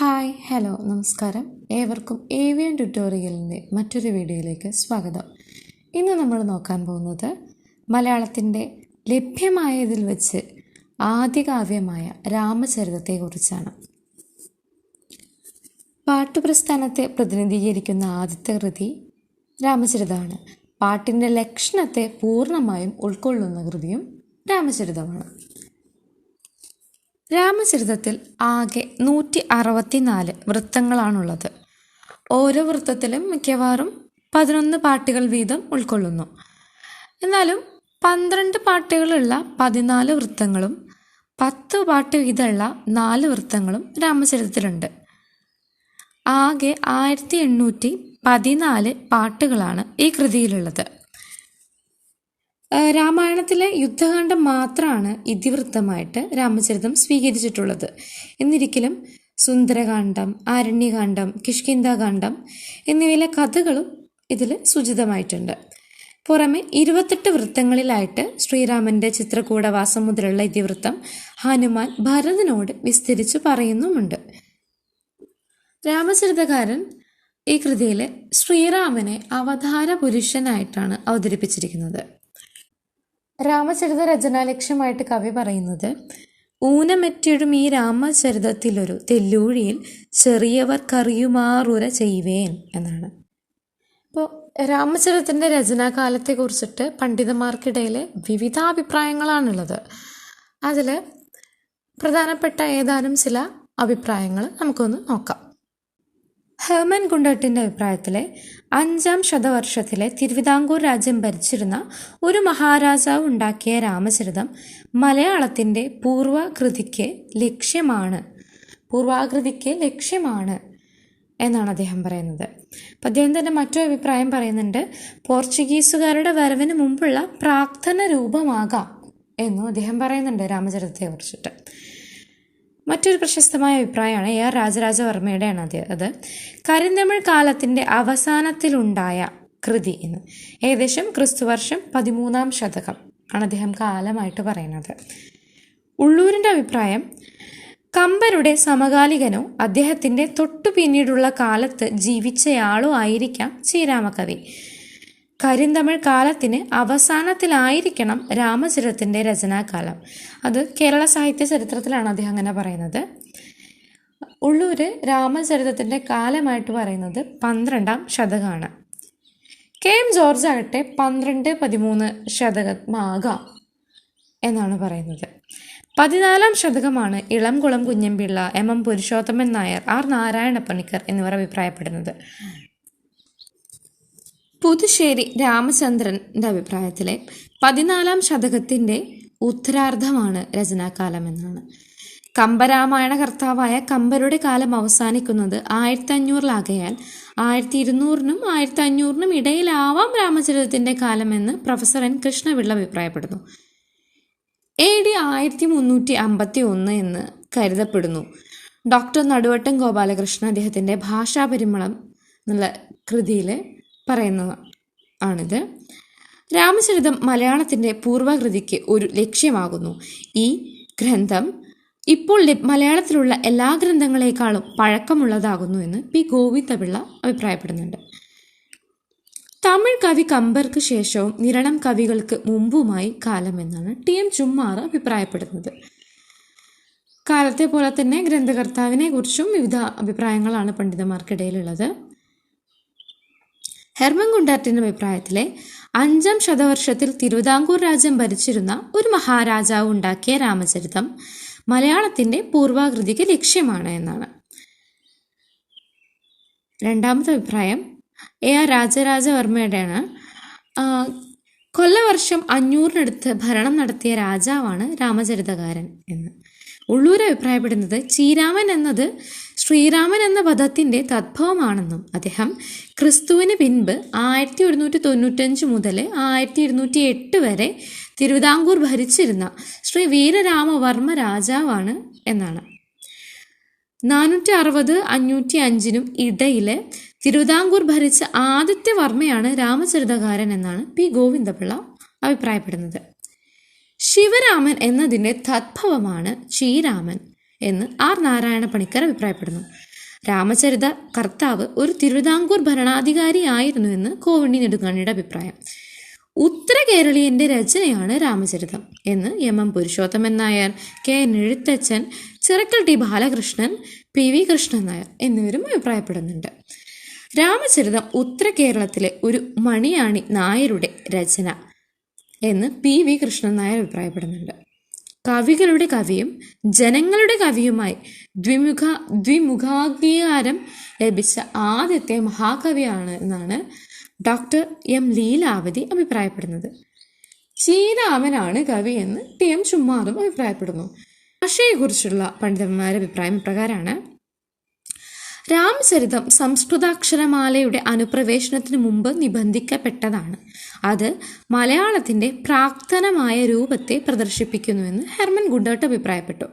Hi hello നമസ്കാരം. ഏവർക്കും avian ട്യൂട്ടോറിയലിന്റെ മറ്റൊരു വീഡിയോയിലേക്ക് സ്വാഗതം. ഇന്ന് നമ്മൾ നോക്കാൻ പോകുന്നത് മലയാളത്തിന്റെ ലഭ്യമായതിൽ വെച്ച് ആദ്യകാവ്യമായ രാമചരിതത്തെക്കുറിച്ചാണ്. പാട്ടുപ്രസ്ഥാനത്തെ പ്രതിനിധീകരിക്കുന്ന ആദ്യത്തെ കൃതി രാമചരിതമാണ്. പാട്ടിന്റെ ലക്ഷണത്തെ പൂർണമായും ഉൾക്കൊള്ളുന്ന കൃതിയും രാമചരിതമാണ്. രാമചരിതത്തിൽ ആകെ നൂറ്റി അറുപത്തിനാല് വൃത്തങ്ങളാണുള്ളത്. ഓരോ വൃത്തത്തിലും മിക്കവാറും പതിനൊന്ന് പാട്ടുകൾ വീതം ഉൾക്കൊള്ളുന്നു. എന്നാലും പന്ത്രണ്ട് പാട്ടുകളുള്ള പതിനാല് വൃത്തങ്ങളും പത്ത് പാട്ട് വീതമുള്ള നാല് വൃത്തങ്ങളും രാമചരിതത്തിലുണ്ട്. ആകെ ആയിരത്തി എണ്ണൂറ്റി പതിനാല് പാട്ടുകളാണ് ഈ കൃതിയിലുള്ളത്. രാമായണത്തിലെ യുദ്ധകാന്ഡം മാത്രമാണ് ഇതിവൃത്തമായിട്ട് രാമചരിതം സ്വീകരിച്ചിട്ടുള്ളത്. എന്നിരിക്കലും സുന്ദരകാന്ഡം ആരണ്യകാന്ഡം കിഷ്കിന്താകാന്ഡം എന്നിവയിലെ കഥകളും ഇതിൽ സൂചിതമായിട്ടുണ്ട്. പുറമെ ഇരുപത്തെട്ട് വൃത്തങ്ങളിലായിട്ട് ശ്രീരാമന്റെ ചിത്രകൂടവാസം മുതലുള്ള ഇതിവൃത്തം ഹനുമാൻ ഭരതനോട് വിസ്തരിച്ചു പറയുന്നുമുണ്ട്. രാമചരിതകാരൻ ഈ കൃതിയിൽ ശ്രീരാമനെ അവതാര പുരുഷനായിട്ടാണ് അവതരിപ്പിച്ചിരിക്കുന്നത്. രാമചരിത രചനാ ലക്ഷ്യമായിട്ട് കവി പറയുന്നത് ഊനമെറ്റിടും ഈ രാമചരിതത്തിലൊരു തെല്ലൂഴിയിൽ ചെറിയവർക്കറിയുമാറുര ചെയ്യുവേൻ എന്നാണ്. അപ്പോൾ രാമചരിതത്തിന്റെ രചനാകാലത്തെ കുറിച്ചിട്ട് പണ്ഡിതന്മാർക്കിടയിൽ വിവിധ അഭിപ്രായങ്ങളാണുള്ളത് അതിൽ പ്രധാനപ്പെട്ട ഏതാനും ചില അഭിപ്രായങ്ങൾ നമുക്കൊന്ന് നോക്കാം. ഹെർമൻ ഗുണ്ടട്ടിന്റെ അഭിപ്രായത്തിലെ അഞ്ചാം ശതവർഷത്തിലെ തിരുവിതാംകൂർ രാജ്യം ഭരിച്ചിരുന്ന ഒരു മഹാരാജാവ് ഉണ്ടാക്കിയ രാമചരിതം മലയാളത്തിന്റെ പൂർവകൃതിക്ക് ലക്ഷ്യമാണ്. പൂർവാകൃതിക്ക് ലക്ഷ്യമാണ് എന്നാണ് അദ്ദേഹം പറയുന്നത്. അപ്പം അദ്ദേഹം തന്നെ മറ്റൊരു അഭിപ്രായം പറയുന്നുണ്ട് പോർച്ചുഗീസുകാരുടെ വരവിന് മുമ്പുള്ള പ്രാർത്ഥന രൂപമാകാം എന്നും അദ്ദേഹം പറയുന്നുണ്ട് രാമചരിതത്തെ കുറിച്ചിട്ട് മറ്റൊരു പ്രശസ്തമായ അഭിപ്രായമാണ് എ ആർ രാജരാജവർമ്മയുടെയാണ് അത്. അത് കരിന്തമിഴ് കാലത്തിന്റെ അവസാനത്തിലുണ്ടായ കൃതി എന്ന്. ഏകദേശം ക്രിസ്തുവർഷം പതിമൂന്നാം ശതകം ആണ് അദ്ദേഹം കാലമായിട്ട് പറയുന്നത്. ഉള്ളൂരിന്റെ അഭിപ്രായം കമ്പരുടെ സമകാലികനോ അദ്ദേഹത്തിന്റെ തൊട്ടു പിന്നീടുള്ള കാലത്ത് ജീവിച്ചയാളോ ആയിരിക്കാം ശ്രീരാമകവി. കരിന്തമിഴ് കാലത്തിന് അവസാനത്തിലായിരിക്കണം രാമചരിതത്തിന്റെ രചനാകാലം. അത് കേരള സാഹിത്യ ചരിത്രത്തിലാണ് അദ്ദേഹം അങ്ങനെ പറയുന്നത്. ഉള്ളൂര് രാമചരിതത്തിന്റെ കാലമായിട്ട് പറയുന്നത് പന്ത്രണ്ടാം ശതകമാണ് കെ എം ജോർജ് ആകട്ടെ പന്ത്രണ്ട് പതിമൂന്ന് ശതകമാകാം എന്നാണ് പറയുന്നത്. പതിനാലാം ശതകമാണ് Elamkulam Kunjanpillai M M Purushothaman Nair R Narayana Panicker എന്നിവർ അഭിപ്രായപ്പെടുന്നത്. പുതുശ്ശേരി രാമചന്ദ്രന്റെ അഭിപ്രായത്തിലെ പതിനാലാം ശതകത്തിന്റെ ഉത്തരാർദ്ധമാണ് രചനാകാലം എന്നാണ്. കമ്പരാമായണ കർത്താവായ കമ്പരുടെ കാലം അവസാനിക്കുന്നത് ആയിരത്തി അഞ്ഞൂറിലാകയാൽ ആയിരത്തി ഇരുന്നൂറിനും ആയിരത്തി അഞ്ഞൂറിനും ഇടയിലാവാം രാമചരിതത്തിന്റെ കാലമെന്ന് പ്രൊഫസർ എൻ കൃഷ്ണപിള്ള അഭിപ്രായപ്പെടുന്നു. എ ഡി ആയിരത്തി മുന്നൂറ്റി അമ്പത്തി ഒന്ന് എന്ന് കരുതപ്പെടുന്നു. ഡോക്ടർ നടുവട്ടം ഗോപാലകൃഷ്ണൻ അദ്ദേഹത്തിന്റെ ഭാഷാപരിമളം എന്നുള്ള കൃതിയിൽ പറയുന്ന ആണിത് രാമചരിതം മലയാളത്തിന്റെ പൂർവകൃതിക്ക് ഒരു ലക്ഷ്യമാകുന്നു. ഈ ഗ്രന്ഥം ഇപ്പോൾ മലയാളത്തിലുള്ള എല്ലാ ഗ്രന്ഥങ്ങളെക്കാളും പഴക്കമുള്ളതാകുന്നു എന്ന് പി. ഗോവിന്ദപിള്ള അഭിപ്രായപ്പെടുന്നുണ്ട്. തമിഴ് കവി കമ്പർക്ക് ശേഷവും നിരണം കവികൾക്ക് മുമ്പുമായി കാലമെന്നാണ് ടി. എം. ചുമ്മാർ അഭിപ്രായപ്പെടുന്നത്. കാലത്തെ പോലെ തന്നെ ഗ്രന്ഥകർത്താവിനെ കുറിച്ചും വിവിധ അഭിപ്രായങ്ങളാണ് പണ്ഡിതന്മാർക്കിടയിലുള്ളത്. ഹെർമൻ ഗുണ്ടാറ്റിന്റെ അഭിപ്രായത്തിലെ അഞ്ചാം ശതവർഷത്തിൽ തിരുവിതാംകൂർ രാജ്യം ഭരിച്ചിരുന്ന ഒരു മഹാരാജാവ് ഉണ്ടാക്കിയ രാമചരിതം മലയാളത്തിന്റെ പൂർവാകൃതിക്ക് ലക്ഷ്യമാണ് എന്നാണ്. രണ്ടാമത്തെ അഭിപ്രായം എ ആർ രാജരാജവർമ്മയുടെയാണ്. കൊല്ലവർഷം അഞ്ഞൂറിനടുത്ത് ഭരണം നടത്തിയ രാജാവാണ് രാമചരിതകാരൻ എന്ന്. ഉള്ളൂർ അഭിപ്രായപ്പെടുന്നത് ചീരാമൻ എന്നത് ശ്രീരാമൻ എന്ന പദത്തിന്റെ തദ്ഭവമാണെന്നും അദ്ദേഹം ക്രിസ്തുവിന് പിൻപ് ആയിരത്തി ഒരുന്നൂറ്റി തൊണ്ണൂറ്റഞ്ച് മുതൽ ആയിരത്തി ഇരുന്നൂറ്റി എട്ട് വരെ തിരുവിതാംകൂർ ഭരിച്ചിരുന്ന ശ്രീ വീരരാമവർമ്മ രാജാവാണ് എന്നാണ്. നാനൂറ്റി അറുപത് അഞ്ഞൂറ്റി അഞ്ചിനും ഇടയിൽ തിരുവിതാംകൂർ ഭരിച്ച ആദിത്യവർമ്മയാണ് വർമ്മയാണ് രാമചരിതകാരൻ എന്നാണ് പി ഗോവിന്ദപിള്ള അഭിപ്രായപ്പെടുന്നത്. ശിവരാമൻ എന്നതിന്റെ തദ്ഭവമാണ് ശ്രീരാമൻ എന്ന് ആർ നാരായണ പണിക്കർ അഭിപ്രായപ്പെടുന്നു. രാമചരിത കർത്താവ് ഒരു തിരുവിതാംകൂർ ഭരണാധികാരിയായിരുന്നു എന്ന് കോവിണി നെടുങ്ങാണിയുടെ അഭിപ്രായം. ഉത്തര കേരളീയന്റെ രചനയാണ് രാമചരിതം എന്ന് M M Purushothaman Nair K N Ezhuthachan Chirakkal T Balakrishnan P V Krishnan Nair എന്നിവരും അഭിപ്രായപ്പെടുന്നുണ്ട്. രാമചരിതം ഉത്തര കേരളത്തിലെ ഒരു മണിയാണി നായരുടെ രചന. എന്ന് പി വി കൃഷ്ണൻ നായർ അഭിപ്രായപ്പെടുന്നുണ്ട്. കവികളുടെ കവിയും ജനങ്ങളുടെ കവിയുമായി ദ്വിമുഖ ദ്വിമുഖാംഗീകാരം ലഭിച്ച ആദ്യത്തെ മഹാകവിയാണ് എന്നാണ് ഡോക്ടർ എം ലീലാവതി അഭിപ്രായപ്പെടുന്നത്. ചീരാമനാണ് കവി എന്ന് ടി എം ചുമ്മാറും അഭിപ്രായപ്പെടുന്നു. ഭാഷയെക്കുറിച്ചുള്ള പണ്ഡിതന്മാരുടെ അഭിപ്രായം പ്രകാരമാണ് രാമചരിതം സംസ്കൃതാക്ഷരമാലയുടെ അനുപ്രവേശനത്തിന് മുമ്പ് നിബന്ധിക്കപ്പെട്ടതാണ്. അത് മലയാളത്തിന്റെ പ്രാക്തനമായ രൂപത്തെ പ്രദർശിപ്പിക്കുന്നുവെന്ന് ഹെർമൻ ഗുണ്ടോട്ട് അഭിപ്രായപ്പെട്ടു.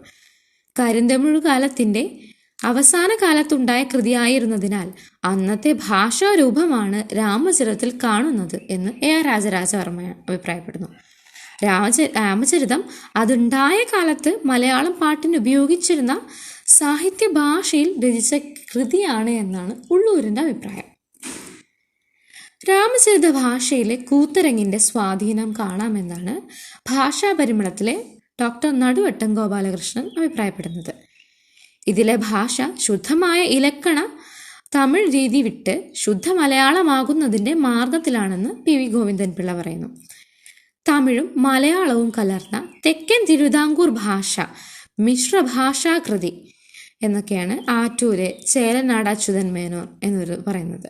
കരിന്തമിഴ് കാലത്തിന്റെ അവസാന കാലത്തുണ്ടായ കൃതിയായിരുന്നതിനാൽ അന്നത്തെ ഭാഷാരൂപമാണ് രാമചരിതത്തിൽ കാണുന്നത് എന്ന് എ ആർ രാജരാജവർമ്മ അഭിപ്രായപ്പെടുന്നു. രാമച രാമചരിതം അതുണ്ടായ കാലത്ത് മലയാളം പാട്ടിന് ഉപയോഗിച്ചിരുന്ന സാഹിത്യ ഭാഷയിൽ രചിച്ച കൃതിയാണ് എന്നാണ് ഉള്ളൂരിന്റെ അഭിപ്രായം. രാമചരിത ഭാഷയിലെ കൂത്തരങ്ങിന്റെ സ്വാധീനം കാണാമെന്നാണ് ഭാഷാപരിമളത്തിലെ ഡോക്ടർ നടുവട്ടം ഗോപാലകൃഷ്ണൻ അഭിപ്രായപ്പെടുന്നത്. ഇതിലെ ഭാഷ ശുദ്ധമായ ഇലക്കണ തമിഴ് രീതി വിട്ട് ശുദ്ധ മലയാളമാകുന്നതിന്റെ മാർഗത്തിലാണെന്ന് പി വി ഗോവിന്ദൻ പിള്ള പറയുന്നു. തമിഴും മലയാളവും കലർന്ന തെക്കൻ തിരുവിതാംകൂർ ഭാഷ മിശ്രഭാഷാകൃതി എന്നൊക്കെയാണ് ആറ്റൂര് ചേലനാട് അച്യുതൻ മേനോൻ എന്നൊരു പറയുന്നത്.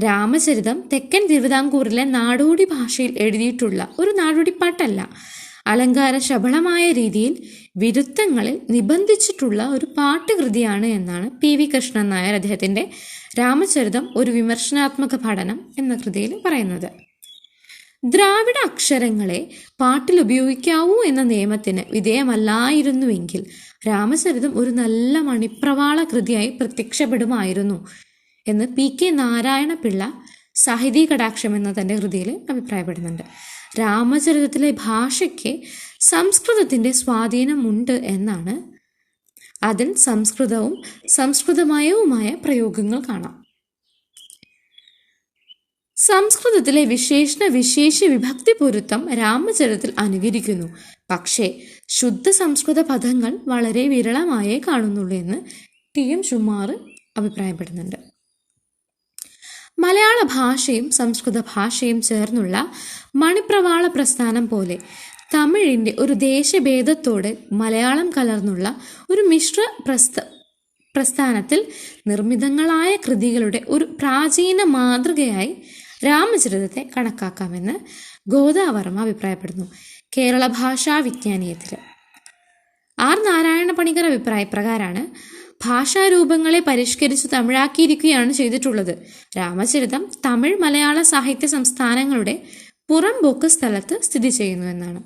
രാമചരിതം തെക്കൻ തിരുവിതാംകൂറിലെ നാടോടി ഭാഷയിൽ എഴുതിയിട്ടുള്ള ഒരു നാടോടി പാട്ടല്ല. അലങ്കാര ശബളമായ രീതിയിൽ വിരുദ്ധങ്ങളിൽ നിബന്ധിച്ചിട്ടുള്ള ഒരു പാട്ടുകൃതിയാണ് എന്നാണ് പി വി കൃഷ്ണൻ നായർ അദ്ദേഹത്തിന്റെ രാമചരിതം ഒരു വിമർശനാത്മക പഠനം എന്ന കൃതിയിൽ പറയുന്നത്. ദ്രാവിഡ അക്ഷരങ്ങളെ പാട്ടിൽ ഉപയോഗിക്കാവൂ എന്ന നിയമത്തിന് വിധേയമല്ലായിരുന്നുവെങ്കിൽ രാമചരിതം ഒരു നല്ല മണിപ്രവാള കൃതിയായി പ്രത്യക്ഷപ്പെടുമായിരുന്നു എന്ന് പി കെ നാരായണ പിള്ള സാഹിതീ കടാക്ഷം എന്ന തന്റെ കൃതിയിൽ അഭിപ്രായപ്പെടുന്നുണ്ട്. രാമചരിതത്തിലെ ഭാഷയ്ക്ക് സംസ്കൃതത്തിന്റെ സ്വാധീനമുണ്ട് എന്നാണ് അതിൽ സംസ്കൃതവും സംസ്കൃതമയവുമായ പ്രയോഗങ്ങൾ കാണാം. സംസ്കൃതത്തിലെ വിശേഷണ വിശേഷ വിഭക്തി പൊരുത്തം രാമചരിതത്തിൽ അനുകരിക്കുന്നു. പക്ഷേ ശുദ്ധ സംസ്കൃത പദങ്ങൾ വളരെ വിരളമായേ കാണുന്നുള്ളൂ എന്ന് ടി എം ചുമാർ അഭിപ്രായപ്പെടുന്നുണ്ട്. മലയാള ഭാഷയും സംസ്കൃത ഭാഷയും ചേർന്നുള്ള മണിപ്രവാള പ്രസ്ഥാനം പോലെ തമിഴിന്റെ ഒരു ദേശഭേദത്തോടെ മലയാളം കലർന്നുള്ള ഒരു മിശ്ര പ്രസ്ഥ പ്രസ്ഥാനത്തിൽ നിർമ്മിതങ്ങളായ കൃതികളുടെ ഒരു പ്രാചീന മാതൃകയായി രാമചരിതത്തെ കണക്കാക്കാമെന്ന് ഗോദാവർമ്മ അഭിപ്രായപ്പെടുന്നു. കേരള ഭാഷാ വിജ്ഞാനീയത്തിൽ ആർ. നാരായണ പണിക്കർ അഭിപ്രായപ്രകാരമാണ് ഭാഷാരൂപങ്ങളെ പരിഷ്കരിച്ച് തമിഴാക്കിയിരിക്കുകയാണ് ചെയ്തിട്ടുള്ളത്. രാമചരിതം തമിഴ് മലയാള സാഹിത്യ സംസ്ഥാനങ്ങളുടെ പുറംപോക്ക് സ്ഥലത്ത് സ്ഥിതി ചെയ്യുന്നു എന്നാണ്.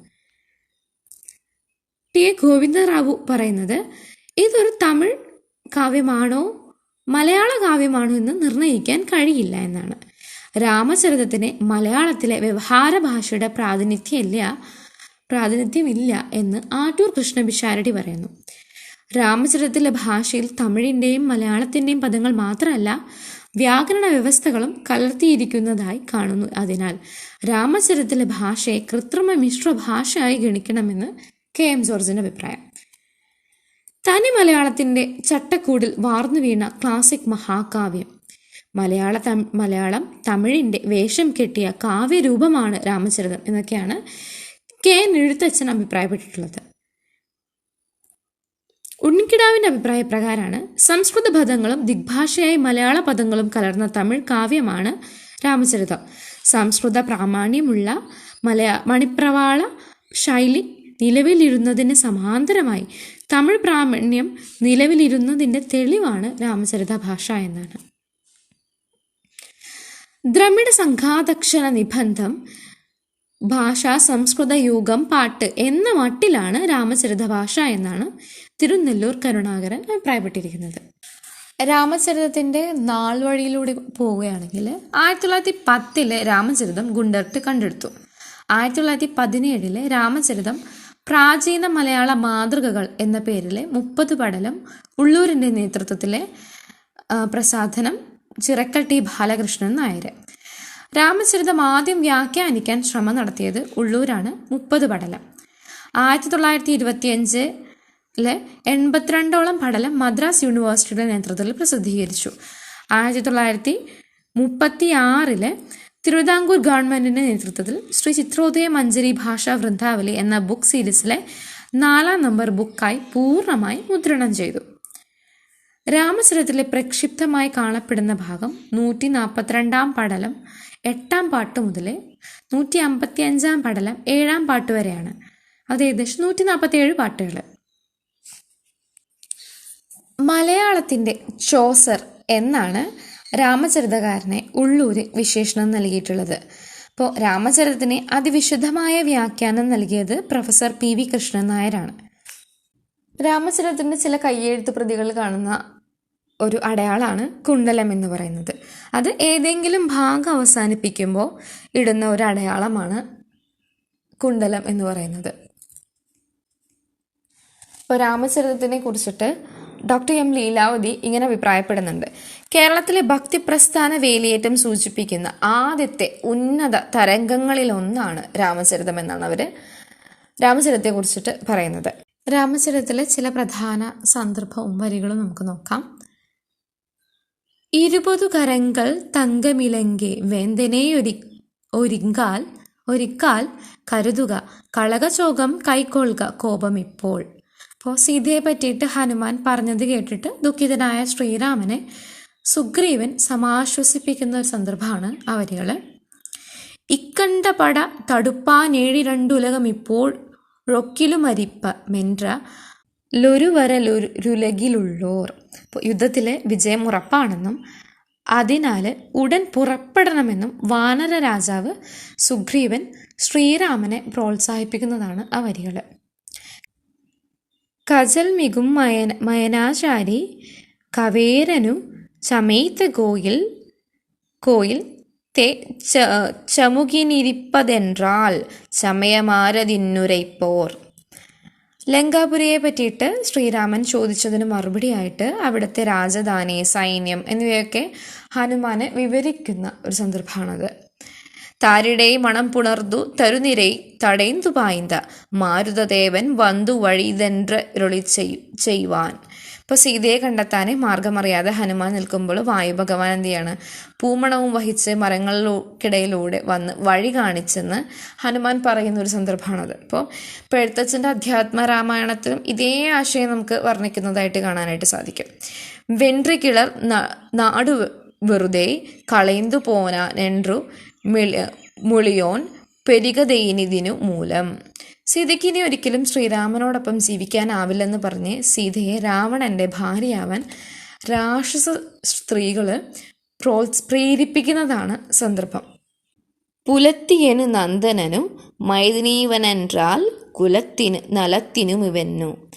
ടി. എ. ഗോവിന്ദറാവു പറയുന്നത് ഇതൊരു തമിഴ് കാവ്യമാണോ മലയാള കാവ്യമാണോ എന്ന് നിർണയിക്കാൻ കഴിയില്ല എന്നാണ്. രാമചരിതത്തിന് മലയാളത്തിലെ വ്യവഹാര ഭാഷയുടെ പ്രാതിനിധ്യമില്ല പ്രാതിനിധ്യമില്ല എന്ന് ആറ്റൂർ കൃഷ്ണപിഷാരടി പറയുന്നു. രാമചരിതത്തിലെ ഭാഷയിൽ തമിഴിന്റെയും മലയാളത്തിന്റെയും പദങ്ങൾ മാത്രമല്ല വ്യാകരണ വ്യവസ്ഥകളും കലർത്തിയിരിക്കുന്നതായി കാണുന്നു. അതിനാൽ രാമചരിതത്തിലെ ഭാഷയെ കൃത്രിമ മിശ്ര ഭാഷയായി ഗണിക്കണമെന്ന് കെ എം ജോർജിന്റെ അഭിപ്രായം. തനി മലയാളത്തിന്റെ ചട്ടക്കൂടിൽ വാർന്നു വീണ ക്ലാസിക് മഹാകാവ്യം. മലയാള മലയാളം തമിഴിന്റെ വേഷം കെട്ടിയ കാവ്യരൂപമാണ് രാമചരിതം എന്നൊക്കെയാണ് കെ എഴുത്തച്ഛൻ അഭിപ്രായപ്പെട്ടിട്ടുള്ളത്. ഉണ്ണിക്കിടാവിന്റെ അഭിപ്രായ പ്രകാരമാണ് സംസ്കൃത പദങ്ങളും ദിഗ്ഭാഷയായി മലയാള പദങ്ങളും കലർന്ന തമിഴ് കാവ്യമാണ് രാമചരിതം. സംസ്കൃത പ്രാമാണ്യമുള്ള മലയാ മണിപ്രവാള ശൈലി നിലവിലിരുന്നതിന് സമാന്തരമായി തമിഴ് പ്രാമാണ്യം നിലവിലിരുന്നതിന്റെ തെളിവാണ് രാമചരിത ഭാഷ എന്നാണ്. ദ്രമിഡ സംഘാതക്ഷര നിബന്ധം ഭാഷ സംസ്കൃത യുഗം പാട്ട് എന്ന മട്ടിലാണ് രാമചരിത ഭാഷ എന്നാണ് തിരുനെല്ലൂർ കരുണാകരൻ അഭിപ്രായപ്പെട്ടിരിക്കുന്നത്. രാമചരിതത്തിന്റെ നാൾ വഴിയിലൂടെ പോവുകയാണെങ്കിൽ ആയിരത്തി തൊള്ളായിരത്തി പത്തിലെ രാമചരിതം ഗുണ്ടർട്ട് കണ്ടെടുത്തു. ആയിരത്തി തൊള്ളായിരത്തി പതിനേഴിലെ രാമചരിതം പ്രാചീന മലയാള മാതൃകകൾ എന്ന പേരിലെ മുപ്പത് പടലം ഉള്ളൂരിന്റെ നേതൃത്വത്തിലെ പ്രസാധനം ചിറക്കൽ ടി ബാലകൃഷ്ണൻ നായർ രാമചരിതം ആദ്യം വ്യാഖ്യാനിക്കാൻ ശ്രമം നടത്തിയത് ഉള്ളൂരാണ് മുപ്പത് പടലം. ആയിരത്തി തൊള്ളായിരത്തി ഇരുപത്തിയഞ്ചിൽ എൺപത്തിരണ്ടോളം പടലം മദ്രാസ് യൂണിവേഴ്സിറ്റിയുടെ നേതൃത്വത്തിൽ പ്രസിദ്ധീകരിച്ചു. ആയിരത്തി തൊള്ളായിരത്തി മുപ്പത്തി ആറിൽ തിരുവിതാംകൂർ ഗവൺമെന്റിന്റെ നേതൃത്വത്തിൽ ശ്രീ ചിത്രോദയ മഞ്ജരി ഭാഷാ വൃന്ദാവലി എന്ന ബുക്ക് സീരീസിലെ നാലാം നമ്പർ ബുക്കായി പൂർണമായി മുദ്രണം ചെയ്തു. രാമചരിതത്തിലെ പ്രക്ഷിപ്തമായി കാണപ്പെടുന്ന ഭാഗം നൂറ്റി നാൽപ്പത്തിരണ്ടാം പടലം എട്ടാം പാട്ട് മുതൽ നൂറ്റി അമ്പത്തി അഞ്ചാം പടലം ഏഴാം പാട്ട് വരെയാണ്. അത് ഏകദേശം നൂറ്റി നാൽപ്പത്തി ഏഴ് പാട്ടുകൾ മലയാളത്തിന്റെ ചോസർ എന്നാണ് രാമചരിതകാരനെ ഉള്ളൂര് വിശേഷണം നൽകിയിട്ടുള്ളത്. അപ്പോൾ രാമചരിതത്തിന് അതിവിശുദ്ധമായ വ്യാഖ്യാനം നൽകിയത് പ്രൊഫസർ പി വി കൃഷ്ണൻ നായരാണ്. രാമചരിതത്തിന്റെ ചില കയ്യെഴുത്ത് പ്രതികൾ കാണുന്ന ഒരു അടയാളാണ് കുണ്ടലം എന്ന് പറയുന്നത്. അത് ഏതെങ്കിലും ഭാഗം അവസാനിപ്പിക്കുമ്പോൾ ഇടുന്ന ഒരു അടയാളമാണ് കുണ്ടലം എന്ന് പറയുന്നത്. ഇപ്പോൾ രാമചരിതത്തിനെ കുറിച്ചിട്ട് ഡോക്ടർ എം ലീലാവതി ഇങ്ങനെ അഭിപ്രായപ്പെടുന്നുണ്ട്. കേരളത്തിലെ ഭക്തി പ്രസ്ഥാന വേലിയേറ്റം സൂചിപ്പിക്കുന്ന ആദ്യത്തെ ഉന്നത തരംഗങ്ങളിലൊന്നാണ് രാമചരിതം എന്നാണ് അവർ രാമചരിതത്തെ കുറിച്ചിട്ട് പറയുന്നത്. രാമചരിതത്തിലെ ചില പ്രധാന സന്ദർഭവും വരികളും നമുക്ക് നോക്കാം. ഇരുപതു കരങ്ങൾ തങ്കമിലങ്കെ വേന്തനെ ഒരു ഒരുങ്കാൽ ഒരിക്കാൽ കരുതുക കളകചോകം കൈക്കൊള്ളുക കോപം ഇപ്പോൾ. അപ്പോൾ സീതയെ പറ്റിയിട്ട് ഹനുമാൻ പറഞ്ഞത് കേട്ടിട്ട് ദുഃഖിതനായ ശ്രീരാമനെ സുഗ്രീവൻ സമാശ്വസിപ്പിക്കുന്ന ഒരു സന്ദർഭമാണ് ആ വരികൾ ഇക്കണ്ട പട തടുപ്പാനേഴിരണ്ടുലകം ഇപ്പോൾ റൊക്കിലുമരിപ്പ മെൻട്ര ലൊരുവരലൊരുലകിലുള്ളോർ. യുദ്ധത്തിലെ വിജയം ഉറപ്പാണെന്നും അതിനാൽ ഉടൻ പുറപ്പെടണമെന്നും വാനര രാജാവ് സുഗ്രീവൻ ശ്രീരാമനെ പ്രോത്സാഹിപ്പിക്കുന്നതാണ് ആ വരികൾ കജൽ മികും മയന മയനാചാരി കവേരനു ചമേത്ത കോയിൽ കോയിൽ തെ ச ചമുകിനിരിപ്പതെൻറാൽ ചമയമാരതിന്നുരൈപ്പോർ ലങ്കാപുരിയെ പറ്റിയിട്ട് ശ്രീരാമൻ ചോദിച്ചതിന് മറുപടിയായിട്ട് അവിടുത്തെ രാജധാനി സൈന്യം എന്നിവയൊക്കെ ഹനുമാനെ വിവരിക്കുന്ന ഒരു സന്ദർഭമാണത്. താരിടേ മണം പുണർന്നു തരുനിരൈ തടൈന്തു പായ്ന്ത. മാരുതദേവൻ വന്തു വഴിതെൻറൊളി ചെയ്യുവാൻ. ഇപ്പോൾ സീതയെ കണ്ടെത്താൻ മാർഗമറിയാതെ ഹനുമാൻ നിൽക്കുമ്പോൾ വായു ഭഗവാൻ എന്ത് ചെയ്യാണ്? പൂമണവും വഹിച്ച് മരങ്ങളിലൂടെ വന്ന് വഴി കാണിച്ചെന്ന് ഹനുമാൻ പറയുന്ന ഒരു സന്ദർഭമാണത്. അപ്പോൾ പെഴുത്തച്ഛന്റെ അധ്യാത്മ രാമായണത്തിലും ഇതേ ആശയം നമുക്ക് വർണിക്കുന്നതായിട്ട് കാണാനായിട്ട് സാധിക്കും. വെൻട്രിക്കിളർ നാടു വെറുതെ കളയന്തു പോന നെൻറു മിളി മുളിയോൻ പെരികതയിനിതിനു മൂലം. സീതയ്ക്ക് ഇനി ഒരിക്കലും ശ്രീരാമനോടൊപ്പം ജീവിക്കാനാവില്ലെന്ന് പറഞ്ഞ് സീതയെ രാവണന്റെ ഭാര്യയാവാൻ രാക്ഷസ സ്ത്രീകൾ പ്രോത്സ് പ്രേരിപ്പിക്കുന്നതാണ് സന്ദർഭം. പുലത്തിയനു നന്ദനനും മൈദിനീവനൻറാൽ കുലത്തിന് നലത്തിനും ഇവന്നു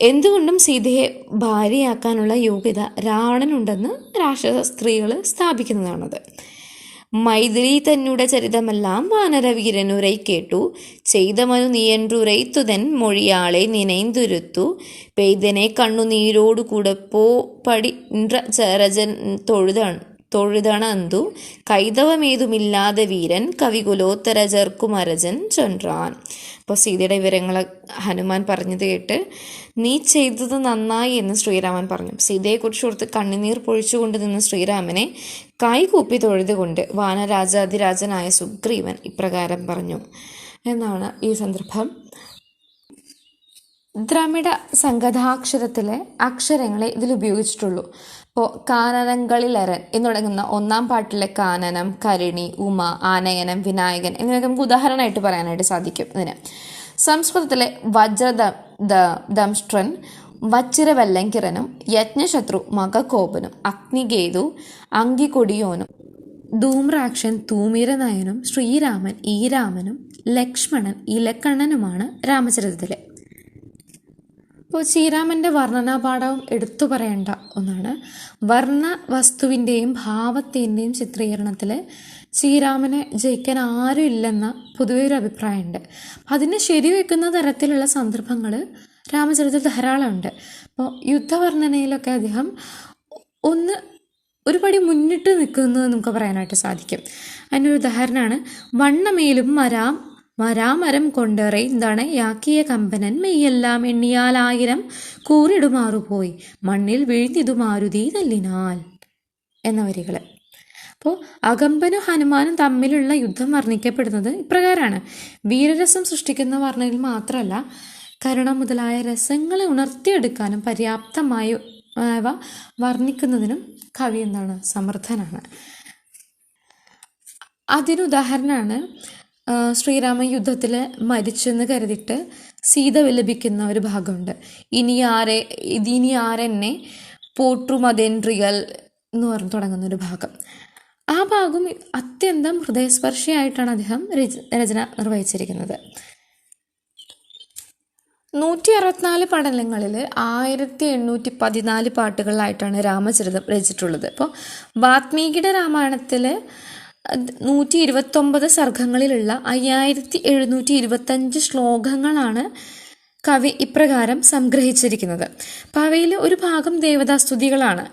എന്തുകൊണ്ടും സീതയെ ഭാര്യയാക്കാനുള്ള യോഗ്യത രാവണനുണ്ടെന്ന് രാക്ഷസ സ്ത്രീകൾ സ്ഥാപിക്കുന്നതാണത്. മൈഥിലി തന്നുടെ ചരിതമെല്ലാം വാനരവീരനുരൈ കേട്ടു. ചെയ്തമനു നീയൻറുരൈത്തുതൻ മൊഴിയാളെ നിനൈന്തുരുത്തു. പെയ്തനെ കണ്ണുനീരോടുകൂടെ പോ പടി ചരജൻ തൊഴുതാണ്. തൊഴുതണന്തു കൈതവമേതുമില്ലാതെ വീരൻ കവികുലോത്തരജർക്കുമരജൻ ചൊൻറാൻ. അപ്പോൾ സീതയുടെ വിവരങ്ങൾ ഹനുമാൻ പറഞ്ഞത് കേട്ട് നീ ചെയ്തത് നന്നായി എന്ന് ശ്രീരാമൻ പറഞ്ഞു. സീതയെക്കുറിച്ച് ഓർത്ത് കണ്ണുനീർ പൊഴിച്ചുകൊണ്ട് നിന്ന് ശ്രീരാമനെ കൈകൂപ്പി തൊഴുതുകൊണ്ട് വാനരാജാതിരാജനായ സുഗ്രീവൻ ഇപ്രകാരം പറഞ്ഞു. എന്നാണ് ഈ സന്ദർഭം. ദ്രമിഡ സംഗതാക്ഷരത്തിലെ അക്ഷരങ്ങളെ ഇതിൽ ഉപയോഗിച്ചിട്ടുള്ളൂ. ഇപ്പോൾ കാനനങ്ങളിലരൻ എന്ന് തുടങ്ങുന്ന ഒന്നാം പാട്ടിലെ കാനനം കരിണി ഉമ ആനയനം വിനായകൻ എന്നിവയൊക്കെ നമുക്ക് ഉദാഹരണമായിട്ട് പറയാനായിട്ട് സാധിക്കും ഇതിന്. സംസ്കൃതത്തിലെ വജ്രദ ദംഷ്ട്രൻ വച്ചിരവല്ലങ്കിറനും യജ്ഞശത്രു മകകോപനും അഗ്നികേതു അങ്കികൊടിയോനും ധൂമ്രാക്ഷൻ തൂമിരനയനും ശ്രീരാമൻ ഈരാമനും ലക്ഷ്മണൻ ഇലക്കണ്ണനുമാണ് രാമചരിതത്തിലെ ഇപ്പോൾ ശ്രീരാമന്റെ വർണനാപാഠവും എടുത്തു പറയേണ്ട ഒന്നാണ്. വർണ വസ്തുവിന്റെയും ഭാവത്തിന്റെയും ചിത്രീകരണത്തിൽ ശ്രീരാമനെ ജയിക്കാൻ ആരും ഇല്ലെന്ന പൊതുവെ ഒരു അഭിപ്രായമുണ്ട്. അതിനെ ശരിവെക്കുന്ന തരത്തിലുള്ള സന്ദർഭങ്ങൾ രാമചരിത്രത്തിൽ ധാരാളമുണ്ട്. അപ്പോൾ യുദ്ധവർണനയിലൊക്കെ അദ്ദേഹം ഒന്ന് ഒരു പടി മുന്നിട്ട് നിൽക്കുന്നത് നമുക്ക് പറയാനായിട്ട് സാധിക്കും. അതിനൊരു ഉദാഹരണമാണ് വണ്ണമേലും മരാം മരാമരം കൊണ്ടേറെ എന്താണ് യാക്കിയ കമ്പനൻ മെയ്യെല്ലാം എണ്ണിയാലായിരം കൂറിടുമാറുപോയി. മണ്ണിൽ വീഴ്ന്നിതു മാരുതി തല്ലിനാൽ. എന്ന വരികൾ അപ്പോൾ അകമ്പനും ഹനുമാനും തമ്മിലുള്ള യുദ്ധം വർണിക്കപ്പെടുന്നത് ഇപ്രകാരമാണ് വീരരസം സൃഷ്ടിക്കുന്ന വർണയിൽ മാത്രമല്ല കരുണ മുതലായ രസങ്ങളെ ഉണർത്തിയെടുക്കാനും പര്യാപ്തമായ വർണിക്കുന്നതിനും കവി എന്താണ്? സമർത്ഥനാണ്. അതിനുദാഹരണമാണ് ശ്രീരാമ യുദ്ധത്തിൽ മരിച്ചെന്ന് കരുതിയിട്ട് സീത വിലപിക്കുന്ന ഒരു ഭാഗമുണ്ട്. ഇനി ആരെ ഇതിനി ആരെന്നെ പോട്ടുമതെൻട്രികൾ എന്ന് പറഞ്ഞ് തുടങ്ങുന്ന ഒരു ഭാഗം. ആ ഭാഗം അത്യന്തം ഹൃദയസ്പർശിയായിട്ടാണ് അദ്ദേഹം രച- രചന നിർവഹിച്ചിരിക്കുന്നത്. നൂറ്റി അറുപത്തിനാല് പഠനങ്ങളിൽ ആയിരത്തി എണ്ണൂറ്റി പതിനാല് പാട്ടുകളിലായിട്ടാണ് രാമചരിതം രചിച്ചിട്ടുള്ളത്. അപ്പോൾ വാത്മീകിയുടെ രാമായണത്തിൽ നൂറ്റി ഇരുപത്തൊമ്പത് സർഗങ്ങളിലുള്ള അയ്യായിരത്തി എഴുന്നൂറ്റി ഇരുപത്തഞ്ച് ശ്ലോകങ്ങളാണ് കവി ഇപ്രകാരം സംഗ്രഹിച്ചിരിക്കുന്നത്. അവയിൽ ഒരു ഭാഗം ദേവതാസ്തുതികളാണ്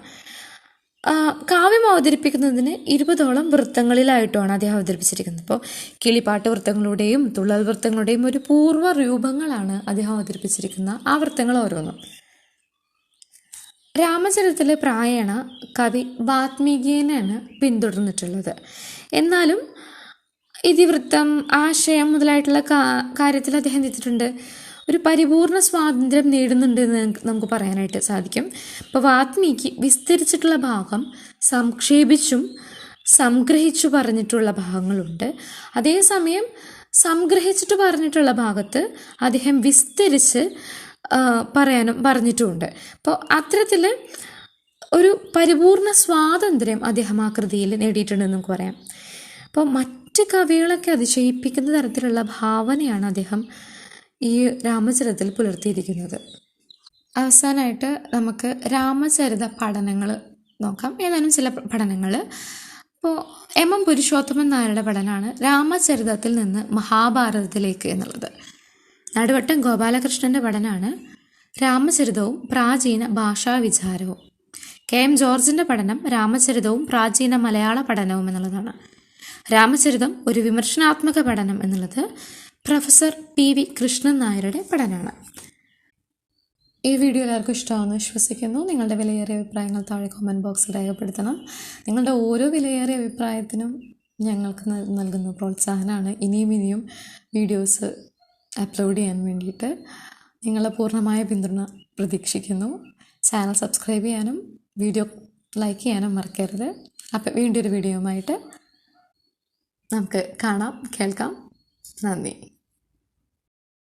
കാവ്യം അവതരിപ്പിക്കുന്നതിന് ഇരുപതോളം വൃത്തങ്ങളിലായിട്ടുമാണ് അദ്ദേഹം അവതരിപ്പിച്ചിരിക്കുന്നത്. ഇപ്പോൾ കിളിപ്പാട്ട് വൃത്തങ്ങളുടെയും തുള്ളൽ വൃത്തങ്ങളുടെയും ഒരു പൂർവ രൂപങ്ങളാണ് അദ്ദേഹം അവതരിപ്പിച്ചിരിക്കുന്ന ആ വൃത്തങ്ങൾ ഓരോന്നും. രാമചരിത്രത്തിലെ പ്രായണ കവി വാത്മീകിയനാണ് പിന്തുടർന്നിട്ടുള്ളത്. എന്നാലും ഇതിവൃത്തം ആശയം മുതലായിട്ടുള്ള കാര്യത്തിൽ അദ്ദേഹം എത്തിയിട്ടുണ്ട് ഒരു പരിപൂർണ സ്വാതന്ത്ര്യം നേടുന്നുണ്ട് എന്ന് നമുക്ക് നമുക്ക് പറയാനായിട്ട് സാധിക്കും. ഇപ്പോൾ വാത്മീകി വിസ്തരിച്ചിട്ടുള്ള ഭാഗം സംക്ഷേപിച്ചും സംഗ്രഹിച്ചു പറഞ്ഞിട്ടുള്ള ഭാഗങ്ങളുണ്ട്. അതേസമയം സംഗ്രഹിച്ചിട്ട് പറഞ്ഞിട്ടുള്ള ഭാഗത്ത് അദ്ദേഹം വിസ്തരിച്ച് പറയാനും പറഞ്ഞിട്ടുമുണ്ട്. അപ്പോൾ അത്തരത്തിൽ ഒരു പരിപൂർണ സ്വാതന്ത്ര്യം അദ്ദേഹം ആ കൃതിയിൽ നേടിയിട്ടുണ്ടെന്ന് നമുക്ക് പറയാം. അപ്പോൾ മറ്റ് കവികളൊക്കെ അതിശയിപ്പിക്കുന്ന തരത്തിലുള്ള ഭാവനയാണ് അദ്ദേഹം ഈ രാമചരിതത്തിൽ പുലർത്തിയിരിക്കുന്നത്. അവസാനമായിട്ട് നമുക്ക് രാമചരിത പഠനങ്ങൾ നോക്കാം. ഏതാനും ചില പഠനങ്ങൾ. അപ്പോൾ എം എം പുരുഷോത്തമൻ നായരുടെ പഠനമാണ് രാമചരിതത്തിൽ നിന്ന് മഹാഭാരതത്തിലേക്ക് എന്നുള്ളത്. നടുവട്ടം ഗോപാലകൃഷ്ണന്റെ പഠനമാണ് രാമചരിതവും പ്രാചീന ഭാഷാ വിചാരവും കെ എം ജോർജിന്റെ പഠനം രാമചരിതവും പ്രാചീന മലയാള പഠനവും എന്നുള്ളതാണ്. രാമചരിതം ഒരു വിമർശനാത്മക പഠനം എന്നുള്ളത് പ്രൊഫസർ പി വി കൃഷ്ണൻ നായരുടെ പഠനമാണ്. ഈ വീഡിയോ എല്ലാവർക്കും ഇഷ്ടമാണെന്ന് വിശ്വസിക്കുന്നു. നിങ്ങളുടെ വിലയേറിയ അഭിപ്രായങ്ങൾ താഴെ കമന്റ് ബോക്സിൽ രേഖപ്പെടുത്തണം. നിങ്ങളുടെ ഓരോ വിലയേറിയ അഭിപ്രായത്തിനും ഞങ്ങൾക്ക് നൽകുന്ന പ്രോത്സാഹനമാണ്. ഇനിയും ഇനിയും വീഡിയോസ് അപ്ലോഡ് ചെയ്യാൻ വേണ്ടിയിട്ട് നിങ്ങളുടെ പൂർണമായ പിന്തുണ പ്രതീക്ഷിക്കുന്നു. ചാനൽ സബ്സ്ക്രൈബ് ചെയ്യാനും വീഡിയോ ലൈക്ക് ചെയ്യാനും മറക്കരുത്. അപ്പം വീണ്ടും ഒരു വീഡിയോയുമായിട്ട് നമുക്ക് കാണാം കേൾക്കാം. നന്ദി.